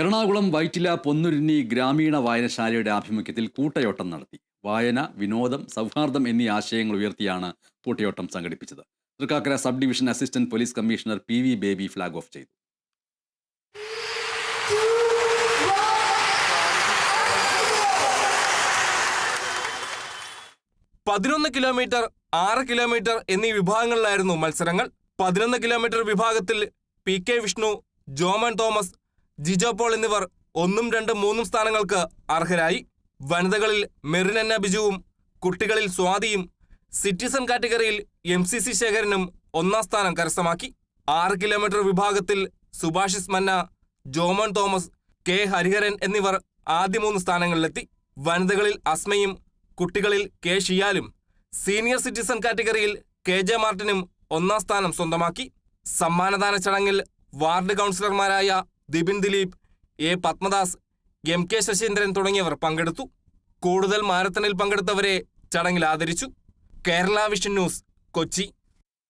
എറണാകുളം വൈറ്റില പൊന്നുരുന്നി ഗ്രാമീണ വായനശാലയുടെ ആഭിമുഖ്യത്തിൽ കൂട്ടയോട്ടം നടത്തി. വായന വിനോദം സൗഹാർദ്ദം എന്നീ ആശയങ്ങൾ ഉയർത്തിയാണ് കൂട്ടയോട്ടം സംഘടിപ്പിച്ചത്. Thrikkakara sub division assistant police commissioner P V Baby flag off ചെയ്തു. പതിനൊന്ന് കിലോമീറ്റർ ആറ് കിലോമീറ്റർ എന്നീ വിഭാഗങ്ങളിലായിരുന്നു മത്സരങ്ങൾ. പതിനൊന്ന് കിലോമീറ്റർ വിഭാഗത്തിൽ പി കെ വിഷ്ണു ജോമൻ തോമസ് ജിജോ പോൾ എന്നിവർ ഒന്നും രണ്ടും മൂന്നും സ്ഥാനങ്ങൾക്ക് അർഹരായി. വനിതകളിൽ മെറിൻ മെറിനന്ന ബിജുവും കുട്ടികളിൽ സ്വാതിയും സിറ്റിസൺ കാറ്റഗറിയിൽ എം സി സി ശേഖരനും ഒന്നാം സ്ഥാനം കരസ്ഥമാക്കി. ആറ് കിലോമീറ്റർ വിഭാഗത്തിൽ സുഭാഷിസ് മന്ന ജോമോൻ തോമസ് കെ ഹരിഹരൻ എന്നിവർ ആദ്യ മൂന്ന് സ്ഥാനങ്ങളിലെത്തി. വനിതകളിൽ അസ്മയും കുട്ടികളിൽ കെ ഷിയാലും സീനിയർ സിറ്റിസൺ കാറ്റഗറിയിൽ കെ ജെ മാർട്ടിനും ഒന്നാം സ്ഥാനം സ്വന്തമാക്കി. സമ്മാനദാന ചടങ്ങിൽ വാർഡ് കൗൺസിലർമാരായ Dibin Dileep A Padmadas M K Sasheendran തുടങ്ങിയവർ പങ്കെടുത്തു. കൂടുതൽ മാരത്തണിൽ പങ്കെടുത്തവരെ ചടങ്ങിൽ ആദരിച്ചു. Kerala vision news Kochi.